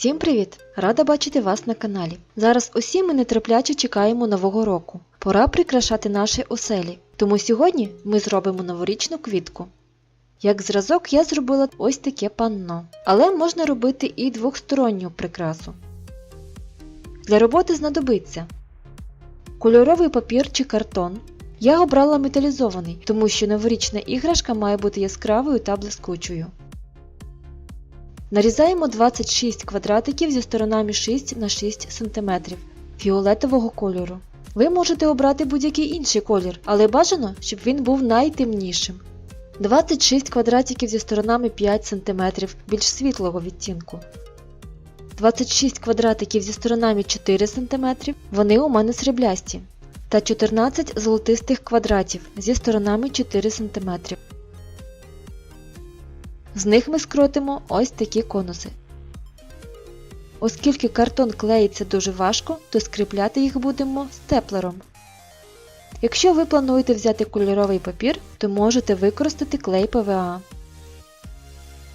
Всім привіт! Рада бачити вас на каналі. Зараз усі ми нетерпляче чекаємо нового року. Пора прикрашати наші оселі. Тому сьогодні ми зробимо новорічну квітку. Як зразок я зробила ось таке панно, але можна робити і двохсторонню прикрасу. Для роботи знадобиться кольоровий папір чи картон. Я обрала металізований, тому що новорічна іграшка має бути яскравою та блискучою. Нарізаємо 26 квадратиків зі сторонами 6 на 6 см фіолетового кольору. Ви можете обрати будь-який інший колір, але бажано, щоб він був найтемнішим. 26 квадратиків зі сторонами 5 см більш світлого відтінку. 26 квадратиків зі сторонами 4 см, вони у мене сріблясті. Та 14 золотистих квадратів зі сторонами 4 см. З них ми скротимо ось такі конуси. Оскільки картон клеїться дуже важко, то скріпляти їх будемо степлером. Якщо ви плануєте взяти кольоровий папір, то можете використати клей ПВА.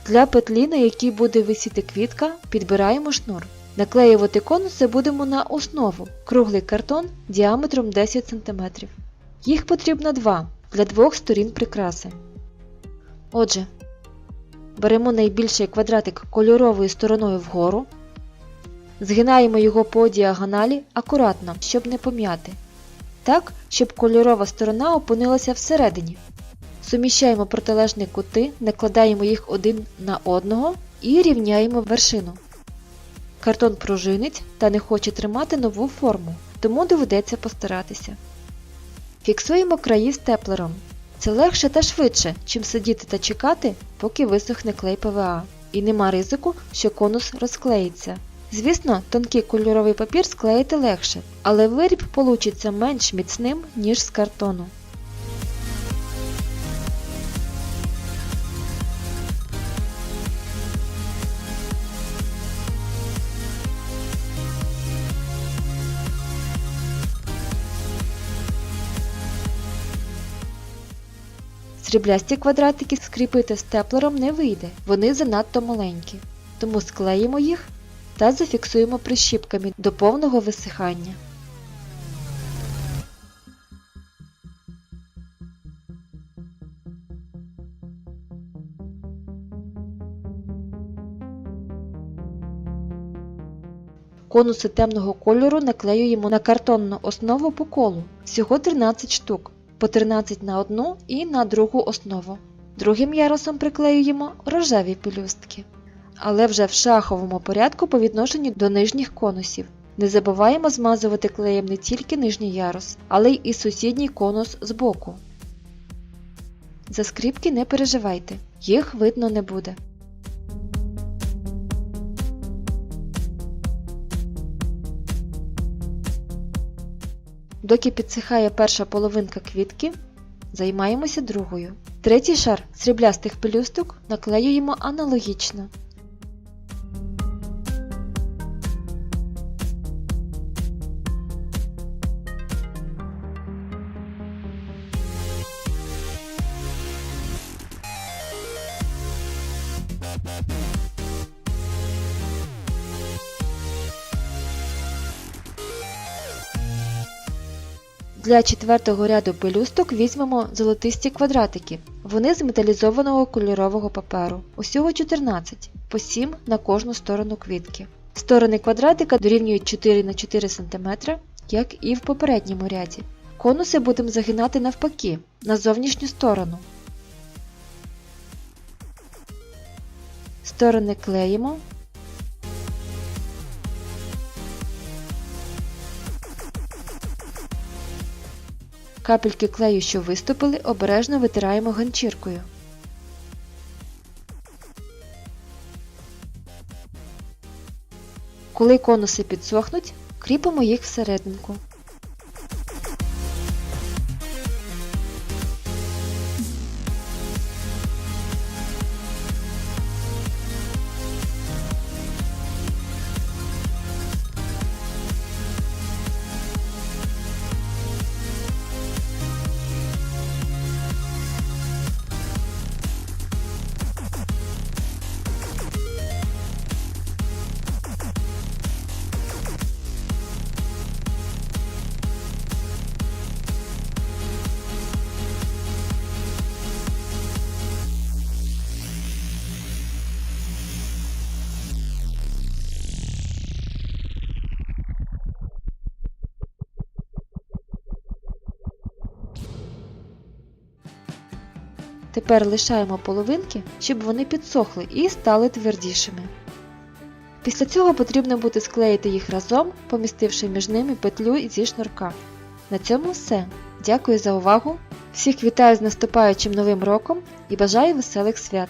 Для петлі, на якій буде висіти квітка, підбираємо шнур. Наклеювати конуси будемо на основу круглий картон діаметром 10 см. Їх потрібно два для двох сторін прикраси. Отже, Беремо найбільший квадратик кольоровою стороною вгору, згинаємо його по діагоналі акуратно, щоб не пом'яти. Так, щоб кольорова сторона опинилася всередині. Суміщаємо протилежні кути, накладаємо їх один на одного і рівняємо вершину. Картон пружинить та не хоче тримати нову форму, тому доведеться постаратися. Фіксуємо краї степлером. Це легше та швидше, чим сидіти та чекати, поки висохне клей ПВА, і нема ризику, що конус розклеїться. Звісно, тонкий кольоровий папір склеїти легше, але виріб получиться менш міцним, ніж з картону. Сріблясті квадратики скріпити степлером не вийде, вони занадто маленькі. Тому склеїмо їх та зафіксуємо прищіпками до повного висихання. Конуси темного кольору наклеюємо на картонну основу по колу, всього 13 штук, по 13 на одну і на другу основу. Другим ярусом приклеюємо рожеві пелюстки. Але вже в шаховому порядку по відношенню до нижніх конусів. Не забуваємо змазувати клеєм не тільки нижній ярус, але й і сусідній конус збоку. За скріпки не переживайте, їх видно не буде. Доки підсихає перша половинка квітки, займаємося другою. Третій шар сріблястих пелюсток наклеюємо аналогічно. Для четвертого ряду пелюсток візьмемо золотисті квадратики. Вони з металізованого кольорового паперу. Усього 14, по 7 на кожну сторону квітки. Сторони квадратика дорівнюють 4 на 4 см, як і в попередньому ряді. Конуси будемо загинати навпаки, на зовнішню сторону. Сторони клеїмо. Капельки клею, що виступили, обережно витираємо ганчіркою. Коли конуси підсохнуть, кріпимо їх всерединку. Тепер лишаємо половинки, щоб вони підсохли і стали твердішими. Після цього потрібно буде склеїти їх разом, помістивши між ними петлю зі шнурка. На цьому все. Дякую за увагу! Всіх вітаю з наступаючим новим роком і бажаю веселих свят!